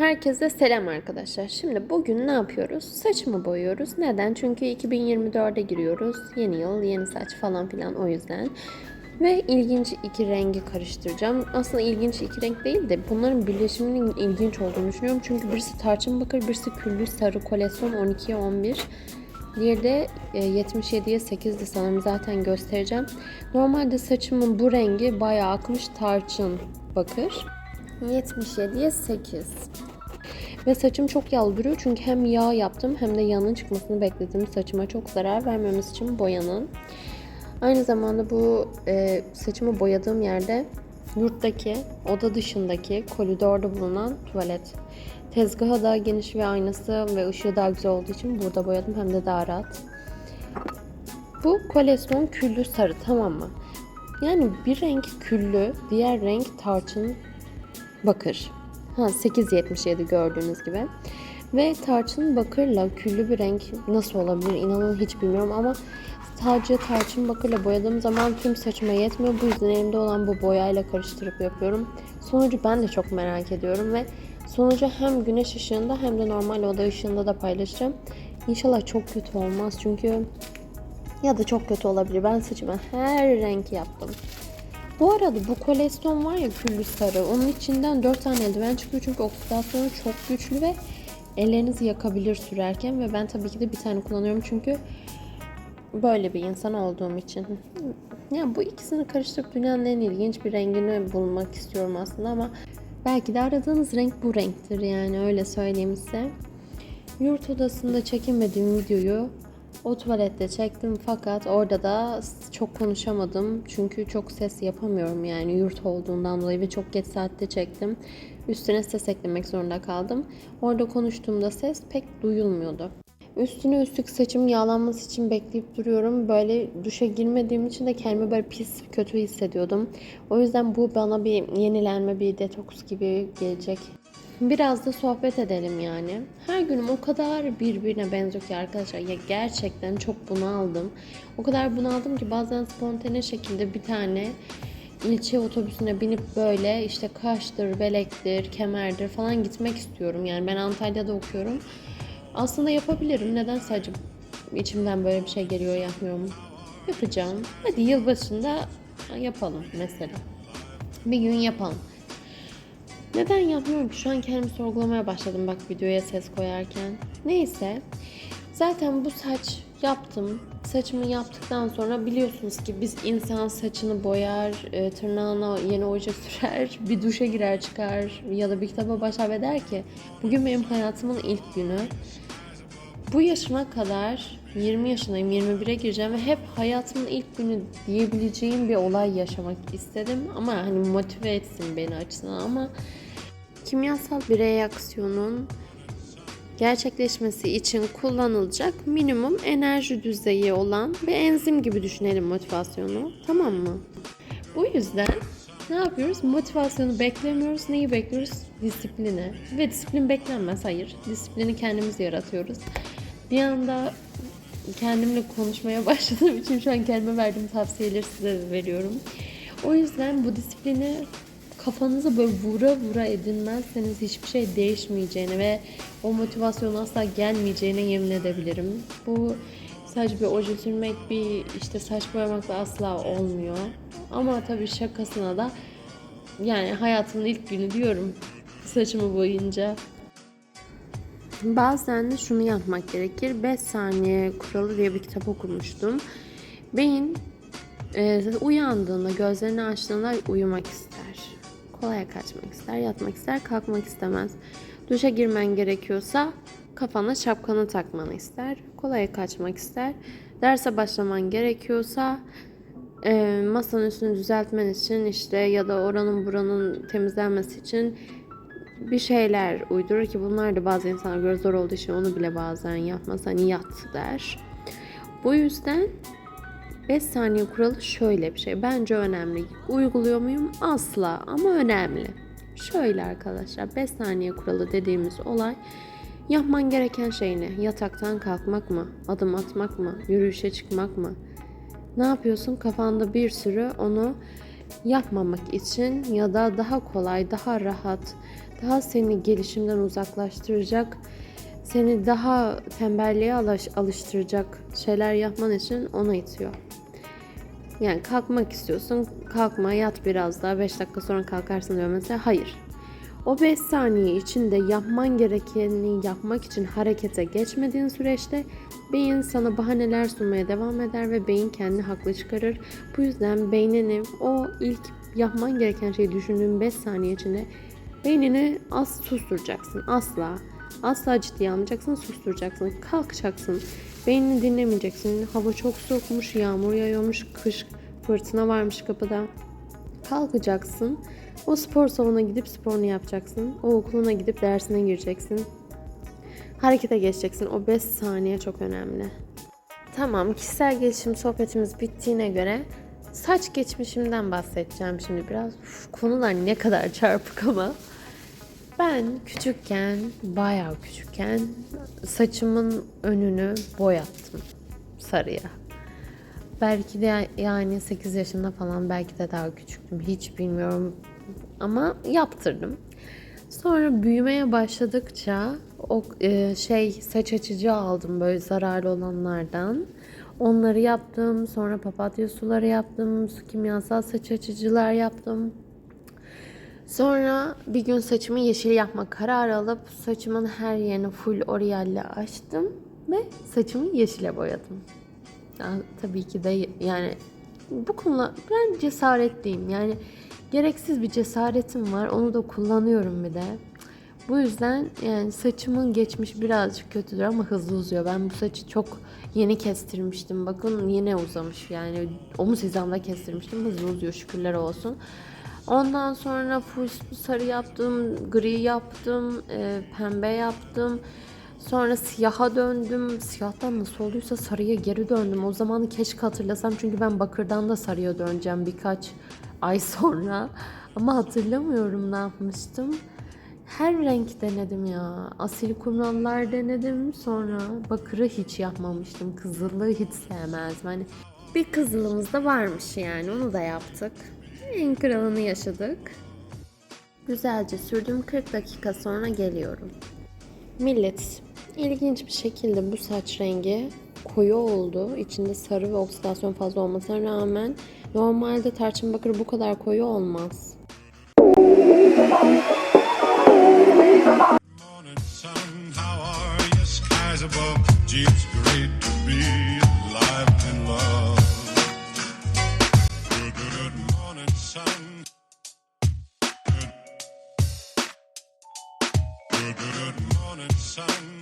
Herkese selam arkadaşlar. Şimdi bugün ne yapıyoruz? Saçımı boyuyoruz. Neden? Çünkü 2024'e giriyoruz. Yeni yıl, yeni saç falan filan o yüzden. Ve ilginç iki rengi karıştıracağım. Aslında ilginç iki renk değil de bunların birleşiminin ilginç olduğunu düşünüyorum. Çünkü birisi tarçın bakır, birisi küllü sarı koleksiyon 12'ye 11. Diğeri de e, 77'ye 8'di sanırım zaten göstereceğim. Normalde saçımın bu rengi bayağı akmış tarçın bakır. 77'ye 8. Ve saçım çok yağlı çünkü hem yağ yaptım hem de yağının çıkmasını bekledim. Saçıma çok zarar vermemesi için boyanın. Aynı zamanda bu e, saçımı boyadığım yerde yurttaki, oda dışındaki koridorda bulunan tuvalet. Tezgahı daha geniş ve aynası ve ışığı daha güzel olduğu için burada boyadım hem de daha rahat. Bu koleksiyon küllü sarı tamam mı? Yani bir renk küllü, diğer renk tarçın bakır. Ha 8.77 gördüğünüz gibi. Ve tarçın bakırla küllü bir renk nasıl olabilir inanın hiç bilmiyorum ama sadece tarçın bakırla boyadığım zaman tüm saçıma yetmiyor. Bu yüzden elimde olan bu boyayla karıştırıp yapıyorum. Sonucu ben de çok merak ediyorum ve sonucu hem güneş ışığında hem de normal oda ışığında da paylaşacağım. İnşallah çok kötü olmaz çünkü ya da çok kötü olabilir. Ben saçıma her renk yaptım. Bu arada bu koleksiyon var ya küllü sarı. Onun içinden 4 tane eldiven çıkıyor çünkü oksidasyonu çok güçlü ve ellerinizi yakabilir sürerken ve ben tabii ki de bir tane kullanıyorum çünkü böyle bir insan olduğum için. Ya bu ikisini karıştırıp dünyanın en ilginç bir rengini bulmak istiyorum aslında ama belki de aradığınız renk bu renktir yani öyle söyleyeyim size. Yurt odasında çekemediğim videoyu o tuvalette çektim fakat orada da çok konuşamadım. Çünkü çok ses yapamıyorum yani yurt olduğundan dolayı ve çok geç saatte çektim. Üstüne ses eklemek zorunda kaldım. Orada konuştuğumda ses pek duyulmuyordu. Üstüne üstlük saçım yağlanması için bekleyip duruyorum. Böyle duşa girmediğim için de kendimi böyle pis, kötü hissediyordum. O yüzden bu bana bir yenilenme, bir detoks gibi gelecek. Biraz da sohbet edelim yani. Her günüm o kadar birbirine benziyor ki arkadaşlar. Ya gerçekten çok bunaldım. O kadar bunaldım ki bazen spontane şekilde bir tane ilçe otobüsüne binip böyle işte Kaş'tır, Belek'tir, Kemer'dir falan gitmek istiyorum. Yani ben Antalya'da okuyorum. Aslında yapabilirim. Neden sadece içimden böyle bir şey geliyor yapmıyorum. Yapacağım. Hadi yılbaşında yapalım mesela. Bir gün yapalım. Neden yapmıyorum ki? Şu an kendimi sorgulamaya başladım bak videoya ses koyarken. Neyse. Zaten bu saç yaptım. Saçımı yaptıktan sonra biliyorsunuz ki biz insan saçını boyar, e, tırnağına yeni oje sürer, bir duşa girer çıkar ya da bir kitaba başlar ve der ki bugün benim hayatımın ilk günü. Bu yaşıma kadar 20 yaşındayım, 21'e gireceğim ve hep hayatımın ilk günü diyebileceğim bir olay yaşamak istedim. Ama hani motive etsin beni açısından ama kimyasal bir reaksiyonun gerçekleşmesi için kullanılacak minimum enerji düzeyi olan bir enzim gibi düşünelim motivasyonu. Tamam mı? Bu yüzden ne yapıyoruz? Motivasyonu beklemiyoruz. Neyi bekliyoruz? Disiplini. Ve disiplin beklenmez. Hayır. Disiplini kendimiz yaratıyoruz. Bir anda kendimle konuşmaya başladığım için şu an kendime verdiğim tavsiyeleri size veriyorum. O yüzden bu disiplini kafanıza böyle vura vura edinmezseniz hiçbir şey değişmeyeceğini ve o motivasyon asla gelmeyeceğine yemin edebilirim. Bu sadece bir oje sürmek, bir işte saç boyamakla asla olmuyor. Ama tabii şakasına da yani hayatımın ilk günü diyorum saçımı boyayınca. Bazen de şunu yapmak gerekir. 5 saniye kuralı diye bir kitap okumuştum. Beyin e, uyandığında, gözlerini açtığında uyumak ister. Kolaya kaçmak ister, yatmak ister, kalkmak istemez. Duşa girmen gerekiyorsa kafana şapkanı takmanı ister. Kolaya kaçmak ister. Derse başlaman gerekiyorsa e, masanın üstünü düzeltmen için işte ya da oranın buranın temizlenmesi için bir şeyler uydurur ki bunlar da bazı insanlar göre zor olduğu için onu bile bazen yapmaz. Hani yat der. Bu yüzden 5 saniye kuralı şöyle bir şey. Bence önemli. Uyguluyor muyum? Asla ama önemli. Şöyle arkadaşlar 5 saniye kuralı dediğimiz olay yapman gereken şey ne? Yataktan kalkmak mı? Adım atmak mı? Yürüyüşe çıkmak mı? Ne yapıyorsun? Kafanda bir sürü onu yapmamak için ya da daha kolay, daha rahat, daha seni gelişimden uzaklaştıracak, seni daha tembelliğe alış- alıştıracak şeyler yapman için onu itiyor. Yani kalkmak istiyorsun, kalkma, yat biraz daha, 5 dakika sonra kalkarsın diyor mesela. Hayır. O 5 saniye içinde yapman gerekeni yapmak için harekete geçmediğin süreçte beyin sana bahaneler sunmaya devam eder ve beyin kendini haklı çıkarır. Bu yüzden beynini o ilk yapman gereken şeyi düşündüğün 5 saniye içinde beynini az susturacaksın. Asla. Asla ciddiye almayacaksın, susturacaksın. Kalkacaksın. Beynini dinlemeyeceksin. Hava çok soğukmuş, yağmur yağıyormuş, kış fırtına varmış kapıda. Kalkacaksın. O spor salonuna gidip sporunu yapacaksın. O okuluna gidip dersine gireceksin. Harekete geçeceksin. O 5 saniye çok önemli. Tamam, kişisel gelişim sohbetimiz bittiğine göre saç geçmişimden bahsedeceğim şimdi biraz. Uf, konular ne kadar çarpık ama. Ben küçükken, bayağı küçükken saçımın önünü boyattım sarıya. Belki de yani 8 yaşında falan belki de daha küçüktüm. Hiç bilmiyorum ama yaptırdım. Sonra büyümeye başladıkça o e, şey saç açıcı aldım böyle zararlı olanlardan. Onları yaptım. Sonra papatya suları yaptım. Su kimyasal saç açıcılar yaptım. Sonra bir gün saçımı yeşil yapma kararı alıp saçımın her yerini full oryalle açtım ve saçımı yeşile boyadım. Ya, tabii ki de yani bu konuda ben cesaretliyim. Yani gereksiz bir cesaretim var. Onu da kullanıyorum bir de. Bu yüzden yani saçımın geçmiş birazcık kötüdür ama hızlı uzuyor. Ben bu saçı çok yeni kestirmiştim. Bakın yine uzamış yani omuz hizamda kestirmiştim. Hızlı uzuyor şükürler olsun. Ondan sonra full sarı yaptım, gri yaptım, e, pembe yaptım. Sonra siyaha döndüm. Siyahtan nasıl olduysa sarıya geri döndüm. O zamanı keşke hatırlasam çünkü ben bakırdan da sarıya döneceğim birkaç ay sonra. Ama hatırlamıyorum ne yapmıştım. Her renk denedim ya. Asil kumrallar denedim. Sonra bakırı hiç yapmamıştım. Kızılı hiç sevmezdim. Hani bir kızılımız da varmış yani. Onu da yaptık. En kralını yaşadık. Güzelce sürdüm. 40 dakika sonra geliyorum. Millet, ilginç bir şekilde bu saç rengi koyu oldu. İçinde sarı ve oksidasyon fazla olmasına rağmen normalde tarçın bakır bu kadar koyu olmaz. Morning sun, how are you? Skies above. Gee, it's great to be morning sun. Good, good, morning sun.